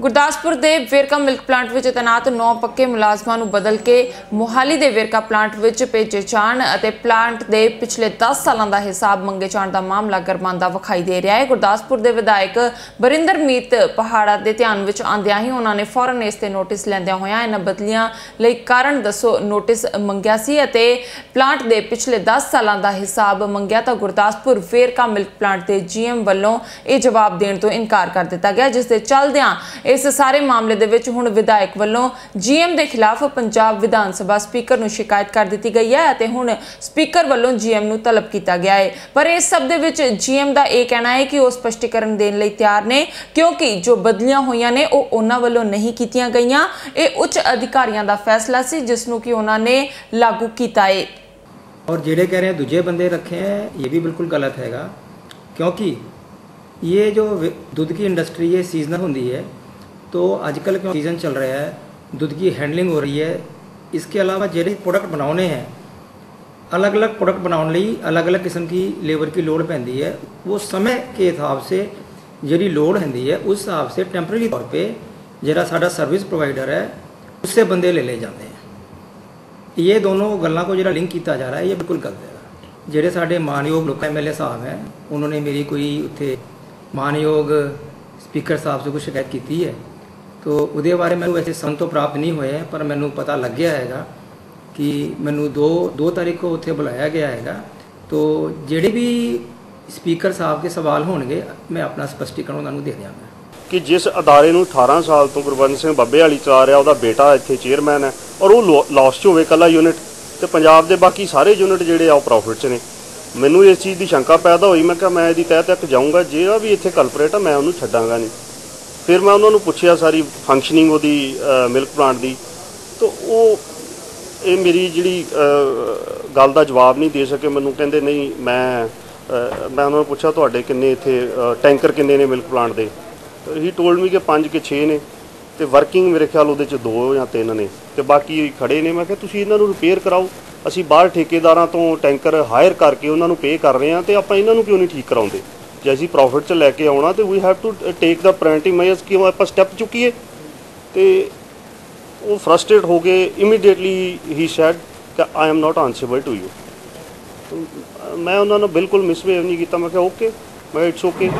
ਗੁਰਦਾਸਪੁਰ ਦੇ Verka milk plant ਵਿੱਚ ਤੈਨਾਤ 9 ਪੱਕੇ ਮੁਲਾਜ਼ਮਾਂ ਨੂੰ ਬਦਲ ਕੇ ਮੁਹਾਲੀ ਦੇ ਵੇਰਕਾ ਪਲਾਂਟ ਵਿੱਚ ਭੇਜੇ ਜਾਣ ਅਤੇ ਪਲਾਂਟ ਦੇ ਪਿਛਲੇ 10 ਸਾਲਾਂ ਦਾ ਹਿਸਾਬ ਮੰਗੇ ਜਾਣ ਦਾ ਮਾਮਲਾ ਗਰਮਾਂਦਾ ਵਿਖਾਈ ਦੇ ਰਿਹਾ ਹੈ। ਗੁਰਦਾਸਪੁਰ ਦੇ ਵਿਧਾਇਕ ਬਰਿੰਦਰ ਮੀਤ ਪਹਾੜਾ ਦੇ ਧਿਆਨ ਵਿੱਚ ਆਂਦਿਆਂ ਹੀ ਉਹਨਾਂ ਨੇ ਫੌਰਨ ਇਸ ਤੇ ਨੋਟਿਸ ਲੈਂਦਿਆਂ ਹੋਇਆਂ ਇਹਨਾਂ ਬਦਲੀਆਂ ਲਈ ਕਾਰਨ ਦੱਸੋ ਨੋਟਿਸ ਮੰਗਿਆ ਸੀ ਅਤੇ ਪਲਾਂਟ ਦੇ ਪਿਛਲੇ 10 ਸਾਲਾਂ ਦਾ ਹਿਸਾਬ ਮੰਗਿਆ ਤਾਂ ਗੁਰਦਾਸਪੁਰ ਵੇਰਕਾ ਮਿਲਕ ਪਲਾਂਟ ਦੇ ਜੀਐਮ ਵੱਲੋਂ ਇਹ ਜਵਾਬ ਦੇਣ ਤੋਂ ਇਨਕਾਰ ਕਰ ਦਿੱਤਾ ਗਿਆ, ਜਿਸ ਦੇ ਚੱਲਦਿਆਂ ਇਸ ਸਾਰੇ ਮਾਮਲੇ ਦੇ ਵਿੱਚ ਹੁਣ ਵਿਧਾਇਕ ਵੱਲੋਂ ਜੀਐਮ ਦੇ ਖਿਲਾਫ ਪੰਜਾਬ ਵਿਧਾਨ ਸਭਾ ਸਪੀਕਰ ਨੂੰ ਸ਼ਿਕਾਇਤ ਕਰ ਦਿੱਤੀ ਗਈ ਹੈ ਅਤੇ ਹੁਣ ਸਪੀਕਰ ਵੱਲੋਂ ਜੀਐਮ ਨੂੰ ਤਲਬ ਕੀਤਾ ਗਿਆ ਹੈ ਪਰ ਇਸ ਸਭ ਦੇ ਵਿੱਚ ਜੀਐਮ ਦਾ ਇਹ ਕਹਿਣਾ ਹੈ ਕਿ ਉਹ ਸਪਸ਼ਟੀਕਰਨ ਦੇਣ ਲਈ ਤਿਆਰ ਨੇ ਕਿਉਂਕਿ ਜੋ ਬਦਲੀਆਂ ਹੋਈਆਂ ਨੇ ਉਹ ਉਹਨਾਂ ਵੱਲੋਂ ਨਹੀਂ ਕੀਤੀਆਂ ਗਈਆਂ ਇਹ ਉੱਚ ਅਧਿਕਾਰੀਆਂ ਦਾ ਫੈਸਲਾ ਸੀ ਜਿਸ ਨੂੰ ਕਿ ਉਹਨਾਂ ਨੇ ਲਾਗੂ ਕੀਤਾ ਹੈ और जेड़े कह रहे हैं दूजे बंदे रखे हैं ये भी बिल्कुल गलत हैगा क्योंकि ये जो वे- दूध की इंडस्ट्री है सीजनल होती है तो आजकल क्यों सीज़न चल रहा है दूध की हैंडलिंग हो रही है इसके अलावा ਜਿਹੜੇ प्रोडक्ट बनाने हैं अलग अलग प्रोडक्ट बनाने ਲਈ अलग अलग किस्म की लेबर की लोड पैंदी है वो समय के हिसाब से ਜਿਹੜੀ ਲੋਡ ਹੁੰਦੀ है उस हिसाब से टेम्परेरी तौर पे ਜਿਹੜਾ ਸਾਡਾ ਸਰਵਿਸ ਪ੍ਰੋਵਾਈਡਰ ਹੈ ਉਸੇ ਬੰਦੇ ਲੈ ਲਏ ਜਾਂਦੇ हैं ਇਹ ਦੋਨੋਂ ਗੱਲਾਂ ਕੋ ਜਿਹੜਾ ਲਿੰਕ ਕੀਤਾ ਜਾ ਰਿਹਾ ਹੈ ਇਹ ਬਿਲਕੁਲ ਗਲਤ ਹੈ ਜਿਹੜੇ ਸਾਡੇ ਮਾਨਯੋਗ ਲੋਕ ਐਮਐਲਏ ਸਾਹਿਬ ਹੈ ਉਹਨਾਂ ਨੇ ਮੇਰੀ ਕੋਈ ਉੱਥੇ ਮਾਨਯੋਗ ਸਪੀਕਰ ਸਾਹਿਬ ਤੋਂ ਕੋਈ ਸ਼ਿਕਾਇਤ ਕੀਤੀ ਹੈ ਤੋ ਉਹਦੇ ਬਾਰੇ ਮੈਨੂੰ ਵੈਸੇ ਸੰਤ ਤੋਂ ਪ੍ਰਾਪਤ ਨਹੀਂ ਹੋਇਆ ਪਰ ਮੈਨੂੰ ਪਤਾ ਲੱਗਿਆ ਹੈਗਾ ਕਿ ਮੈਨੂੰ 2 2 ਤਾਰੀਖ को ਉੱਥੇ ਬੁਲਾਇਆ ਗਿਆ ਹੈਗਾ। ਤੋ ਜਿਹੜੇ ਵੀ ਸਪੀਕਰ ਸਾਹਿਬ ਦੇ ਸਵਾਲ ਹੋਣਗੇ, ਮੈਂ ਆਪਣਾ ਸਪਸ਼ਟੀਕਰਨ ਉਹਨਾਂ ਨੂੰ ਦੇ ਦਿਆਂਗਾ। ਕਿ ਜਿਸ ਅਦਾਰੇ ਨੂੰ 18 ਸਾਲ ਤੋਂ ਗੁਰਬੰਦ ਸਿੰਘ ਬੱਬੇ ਵਾਲੀ ਚਲਾ ਰਿਹਾ, ਉਹਦਾ ਬੇਟਾ ਇੱਥੇ ਚੇਅਰਮੈਨ ਹੈ ਔਰ ਉਹ ਲਾਸ 'ਚ ਹੋਵੇ ਕੱਲਾ ਯੂਨਿਟ ਤੇ ਪੰਜਾਬ ਦੇ ਬਾਕੀ ਸਾਰੇ ਯੂਨਿਟ ਜਿਹੜੇ ਆ ਉਹ ਪ੍ਰੋਫਿਟ 'ਚ ਨੇ। ਮੈਨੂੰ ਇਸ ਚੀਜ਼ ਦੀ ਸ਼ੰਕਾ ਪੈਦਾ ਹੋਈ, ਮੈਂ ਕਿਹਾ ਮੈਂ ਇਹਦੀ ਤਹਿ ਤੱਕ ਜਾਊਂਗਾ, ਜਿਹੜਾ ਵੀ ਇੱਥੇ ਕਲਪਰੇਟ ਆ, ਮੈਂ ਉਹਨੂੰ ਛੱਡਾਂਗਾ ਨਹੀਂ। ਫਿਰ ਮੈਂ ਉਹਨਾਂ ਨੂੰ ਪੁੱਛਿਆ ਸਾਰੀ ਫੰਕਸ਼ਨਿੰਗ ਉਹਦੀ ਮਿਲਕ ਪਲਾਂਟ ਦੀ। ਤਾਂ ਉਹ, ਇਹ ਮੇਰੀ ਜਿਹੜੀ ਗੱਲ ਦਾ ਜਵਾਬ ਨਹੀਂ ਦੇ ਸਕੇ। ਮੈਨੂੰ ਕਹਿੰਦੇ, ਨਹੀਂ, ਮੈਂ ਮੈਂ ਉਹਨਾਂ ਨੂੰ ਪੁੱਛਿਆ, ਤੁਹਾਡੇ ਕਿੰਨੇ ਇੱਥੇ ਟੈਂਕਰ ਕਿੰਨੇ ਨੇ ਮਿਲਕ ਪਲਾਂਟ ਦੇ? ਹੀ ਟੋਲਡ ਮੀ ਕਿ 5 ਕਿ 6 ਨੇ। ਤੇ ਵਰਕਿੰਗ ਮੇਰੇ ਖਿਆਲ ਉਹਦੇ ਚ 2 ਜਾਂ 3 ਨੇ। ਤੇ ਬਾਕੀ ਖੜੇ ਨੇ। ਮੈਂ ਕਿਹਾ, ਤੁਸੀਂ ਇਹਨਾਂ ਨੂੰ ਰਿਪੇਅਰ ਕਰਾਓ। ਅਸੀਂ ਬਾਹਰ ਠੇਕੇਦਾਰਾਂ ਤੋਂ ਟੈਂਕਰ ਹਾਇਰ ਕਰਕੇ ਉਹਨਾਂ ਨੂੰ ਪੇ ਕਰ ਰਹੇ ਹਾਂ ਤੇ ਆਪਾਂ ਇਹਨਾਂ ਨੂੰ ਕਿਉਂ ਨਹੀਂ ਠੀਕ ਕਰਾਉਂਦੇ? ਜੇ ਅਸੀਂ ਪ੍ਰੋਫਿਟ ਚ ਲੈ ਕੇ ਆਉਣਾ ਤੇ ਵੀ have to take the preventive measures ਕਿ ਆਪਾਂ ਸਟੈਪ ਚੁੱਕੀਏ? ਤੇ ਉਹ ਫਰਸਟ੍ਰੇਟ ਹੋ ਗਏ ਇਮੀਡੀਏਟਲੀ ਹੀ ਸੈਡ ਕਿ I am not answerable to you ਮੈਂ ਉਹਨਾਂ ਨੂੰ ਬਿਲਕੁਲ ਮਿਸਬਿਹੇਵ ਨਹੀਂ ਕੀਤਾ। ਮੈਂ ਕਿਹਾ ਓਕੇ ਮੈਂ ਇਟਸ ਓਕੇ